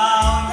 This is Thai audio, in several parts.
Oh.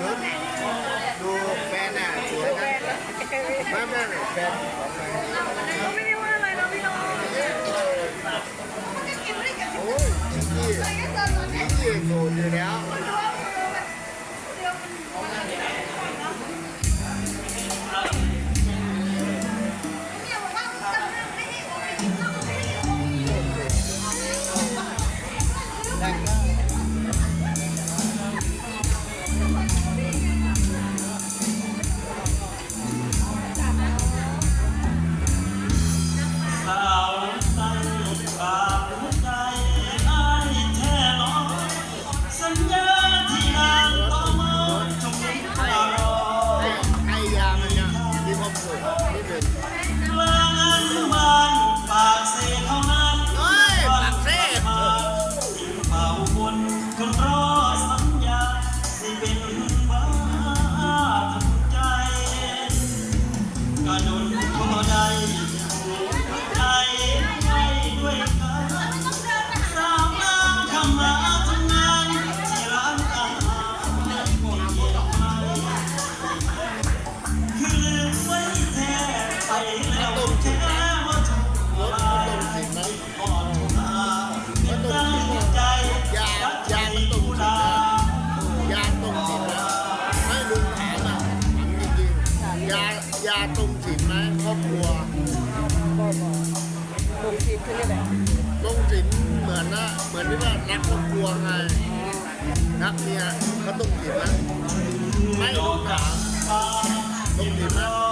ดูแฟนน่ะสวนไม่ไม่แฟนของนายไม่ได้ว่าอะไรนี่น้องโอ้ยน้ยี่โสดอยู่แล้ว มือนที่ว่ารักครอบครัวไงรักเนี่ยเขาต้องจีบนะไม่ต้องถามต้องจีบนะ